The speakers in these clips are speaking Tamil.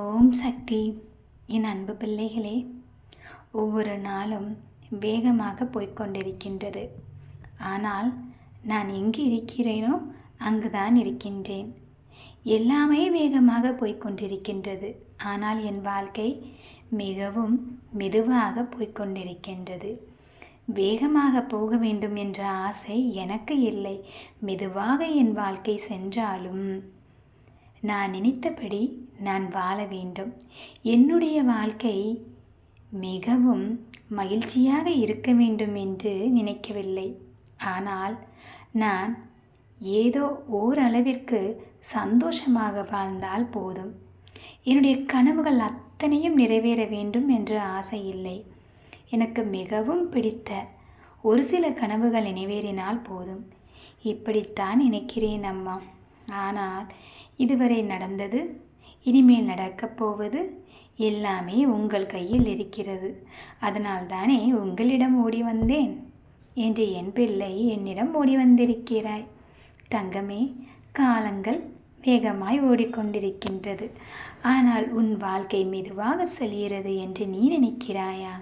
ஓம் சக்தி. என் அன்பு பிள்ளைகளே ஒவ்வொரு நாளும் வேகமாக போய்க்கொண்டிருக்கின்றது. ஆனால் நான் எங்கு இருக்கிறேனோ அங்குதான் இருக்கின்றேன். எல்லாமே வேகமாக போய்க்கொண்டிருக்கின்றது. ஆனால் என் வாழ்க்கை மிகவும் மெதுவாக போய்க்கொண்டிருக்கின்றது. வேகமாக போக வேண்டும் என்ற ஆசை எனக்கு இல்லை. மெதுவாக என் வாழ்க்கை சென்றாலும் நான் நினைத்தபடி நான் வாழ வேண்டும். என்னுடைய வாழ்க்கை மிகவும் மகிழ்ச்சியாக இருக்க வேண்டும் என்று நினைக்கவில்லை. ஆனால் நான் ஏதோ ஓரளவிற்கு சந்தோஷமாக வாழ்ந்தால் போதும். என்னுடைய கனவுகள் அத்தனையும் நிறைவேற வேண்டும் என்று ஆசை இல்லை. எனக்கு மிகவும் பிடித்த ஒரு சில கனவுகள் நிறைவேறினால் போதும். இப்படித்தான் நினைக்கிறேன் அம்மா. ஆனால் இதுவரை நடந்தது இனிமேல் நடக்கப் போவது எல்லாமே உங்கள் கையில் இருக்கிறது. அதனால்தானே உங்களிடம் ஓடி வந்தேன்? என்று என் பிள்ளை என்னிடம் ஓடி வந்திருக்கிறாய். தங்கமே காலங்கள் வேகமாய் ஓடிக்கொண்டிருக்கின்றது. ஆனால் உன் வாழ்க்கை மெதுவாக செல்கிறது என்று நீ நினைக்கிறாயா?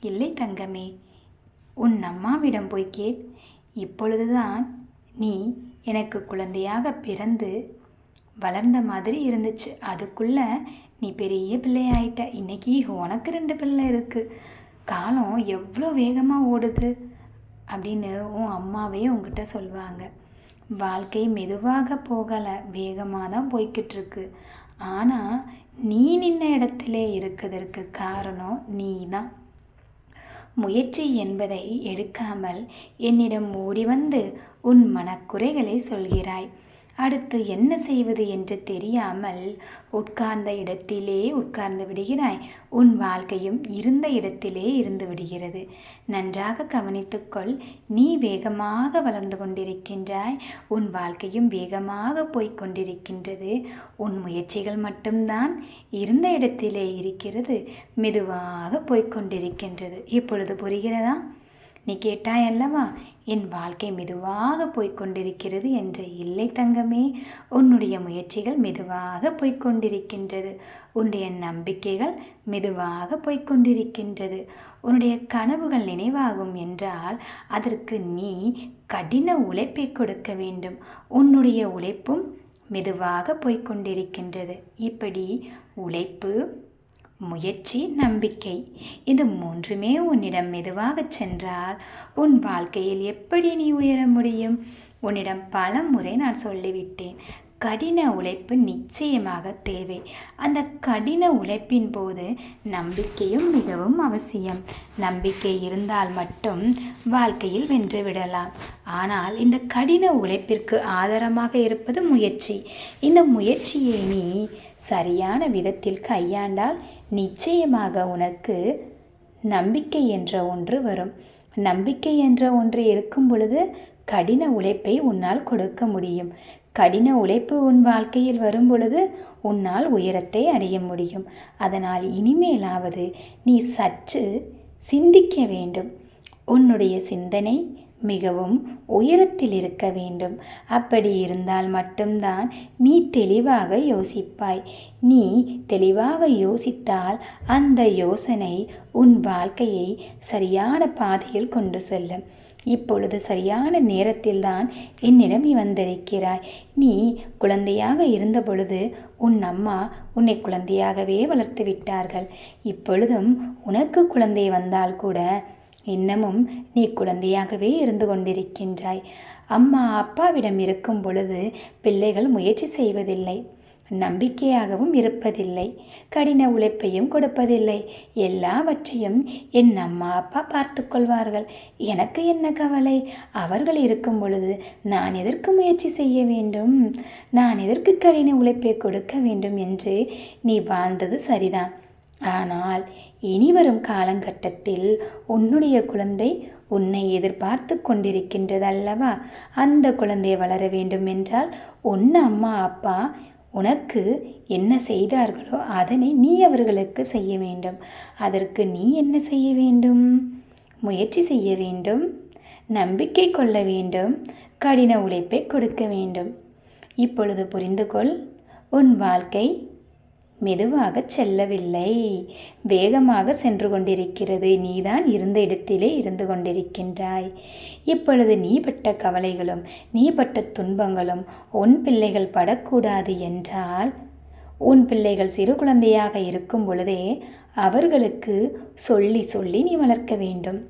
இல்லை தங்கமே உன் அம்மாவிடம் போய் கேள். இப்பொழுதுதான் நீ எனக்கு குழந்தையாக பிறந்து வளர்ந்த மாதிரி இருந்துச்சு. அதுக்குள்ளே நீ பெரிய பிள்ளை ஆயிட்ட இன்னைக்கு உனக்கு ரெண்டு பிள்ளை இருக்குது காலம் எவ்வளோ வேகமாக ஓடுது அப்படின்னு உன் அம்மாவே உங்ககிட்ட சொல்லுவாங்க. வாழ்க்கை மெதுவாக போகலை. வேகமாக தான் போய்கிட்டு இருக்கு. ஆனால் நீ நின்ன இடத்துல இருக்கிறதற்கு காரணம் நீ தான் முயற்சி என்பதை எடுக்காமல் என்னிடம் ஓடி வந்து உன் மனக்குறைகளை சொல்கிறாய். அடுத்து என்ன செய்வது என்று தெரியாமல் உட்கார்ந்த இடத்திலே உட்கார்ந்து விடுகிறாய். உன் வாழ்க்கையும் இருந்த இடத்திலே இருந்து விடுகிறது. நன்றாக கவனித்துக்கொள் நீ வேகமாக வளர்ந்து கொண்டிருக்கின்றாய். உன் வாழ்க்கையும் வேகமாக போய்க் கொண்டிருக்கின்றது. உன் முயற்சிகள் மட்டும்தான் இருந்த இடத்திலே இருக்கிறது. மெதுவாக போய்க் கொண்டிருக்கின்றது. இப்பொழுது புரிகிறதா? நீ கேட்டாய் அல்லவா என் வாழ்க்கை மெதுவாக போய்க்கொண்டிருக்கிறது என்ற இல்லை தங்கமே. உன்னுடைய முயற்சிகள் மெதுவாக போய்க்கொண்டிருக்கின்றது. உன்னுடைய நம்பிக்கைகள் மெதுவாக போய்க்கொண்டிருக்கின்றது. உன்னுடைய கனவுகள் நினைவாகும் என்றால் அதற்கு நீ கடின உழைப்பை கொடுக்க வேண்டும். உன்னுடைய உழைப்பும் மெதுவாக போய்க்கொண்டிருக்கின்றது. இப்படி உழைப்பு முயற்சி நம்பிக்கை. இந்த மூன்றுமே உன்னிடம் மெதுவாக சென்றால் உன் வாழ்க்கையில் எப்படி நீ உயர முடியும்? உன்னிடம் பல முறை நான் சொல்லிவிட்டேன். கடின உழைப்பு நிச்சயமாக தேவை. அந்த கடின உழைப்பின் போது நம்பிக்கையும் மிகவும் அவசியம். நம்பிக்கை இருந்தால் மட்டும் வாழ்க்கையில் வென்று விடலாம். ஆனால் இந்த கடின உழைப்பிற்கு ஆதாரமாக இருப்பது முயற்சி. இந்த முயற்சியை நீ சரியான விதத்தில் கையாண்டால் நிச்சயமாக உனக்கு நம்பிக்கை என்ற ஒன்று வரும். நம்பிக்கை என்ற ஒன்று இருக்கும் பொழுது கடின உழைப்பை உன்னால் கொடுக்க முடியும். கடின உழைப்பு உன் வாழ்க்கையில் வரும் பொழுது உன்னால் உயரத்தை அடைய முடியும். அதனால் இனிமேலாவது நீ சற்று சிந்திக்க வேண்டும். உன்னுடைய சிந்தனை மிகவும் உயரத்தில் இருக்க வேண்டும். அப்படி இருந்தால் மட்டும்தான் நீ தெளிவாக யோசிப்பாய். நீ தெளிவாக யோசித்தால் அந்த யோசனை உன் வாழ்க்கையை சரியான பாதையில் கொண்டு செல்லும். இப்பொழுது சரியான நேரத்தில்தான் என்னிடம் நீ வந்திருக்கிறாய். நீ குழந்தையாக இருந்தபொழுது உன் அம்மா உன்னை குழந்தையாகவே வளர்த்து விட்டார்கள். இப்பொழுதும் உனக்கு குழந்தை வந்தால் கூட இன்னமும் நீ குழந்தையாகவே இருந்து கொண்டிருக்கின்றாய். அம்மா அப்பாவிடம் இருக்கும் பொழுது பிள்ளைகள் முயற்சி செய்வதில்லை. நம்பிக்கையாகவும் இருப்பதில்லை. கடின உழைப்பையும் கொடுப்பதில்லை. எல்லாவற்றையும் என் அம்மா அப்பா பார்த்து கொள்வார்கள். எனக்கு என்ன கவலை? அவர்கள் இருக்கும் பொழுது நான் எதற்கு முயற்சி செய்ய வேண்டும்? நான் எதற்கு கடின உழைப்பை கொடுக்க வேண்டும் என்று நீ வாழ்ந்தது சரிதான். ஆனால் இனி வரும் காலகட்டத்தில் உன்னுடைய குழந்தை உன்னை எதிர்பார்த்து கொண்டிருக்கின்றது அல்லவா அந்த குழந்தை வளர வேண்டும் என்றால் உன் அம்மா அப்பா உனக்கு என்ன செய்தார்களோ அதனை நீ அவர்களுக்கு செய்ய வேண்டும். அதற்கு நீ என்ன செய்ய வேண்டும்? முயற்சி செய்ய வேண்டும். நம்பிக்கை கொள்ள வேண்டும். கடின உழைப்பை கொடுக்க வேண்டும். இப்பொழுது புரிந்து கொள் உன் வாழ்க்கை மெதுவாக செல்லவில்லை. வேகமாக சென்று கொண்டிருக்கிறது. நீதான் இருந்த இடத்திலே இருந்து கொண்டிருக்கின்றாய். இப்பொழுது நீ பட்ட கவலைகளும் நீ பட்ட துன்பங்களும் உன் பிள்ளைகள் படக்கூடாது என்றால் உன் பிள்ளைகள் சிறு குழந்தையாக இருக்கும் பொழுதே அவர்களுக்கு சொல்லி சொல்லி நீ வளர்க்க வேண்டும்.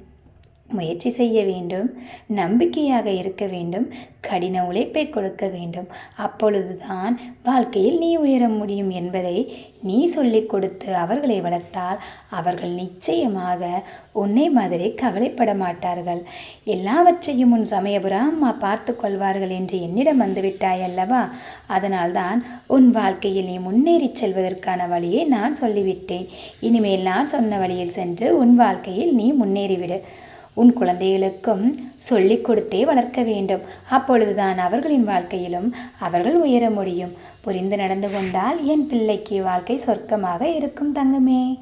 முயற்சி செய்ய வேண்டும் நம்பிக்கையாக இருக்க வேண்டும் கடின உழைப்பை கொடுக்க வேண்டும். அப்பொழுதுதான் வாழ்க்கையில் நீ உயர முடியும் என்பதை நீ சொல்லிக் கொடுத்து அவர்களை வளர்த்தால் அவர்கள் நிச்சயமாக உன்னை மாதிரி கவலைப்பட மாட்டார்கள். எல்லாவற்றையும் உன் சமயபுரம் அம்மா பார்த்து கொள்வார்கள் என்று என்னிடம் வந்துவிட்டாய் அல்லவா? அதனால்தான் உன் வாழ்க்கையில் நீ முன்னேறி செல்வதற்கான வழியை நான் சொல்லிவிட்டேன். இனிமேல் நான் சொன்ன வழியில் சென்று உன் வாழ்க்கையில் நீ முன்னேறிவிடு. உன் குழந்தைகளுக்கும் சொல்லிக் கொடுத்தே வளர்க்க வேண்டும். அப்பொழுதுதான் அவர்களின் வாழ்க்கையிலும் அவர்கள் உயர முடியும். புரிந்து நடந்து கொண்டால் என் பிள்ளைக்கு வாழ்க்கை சொர்க்கமாக இருக்கும் தங்கமே.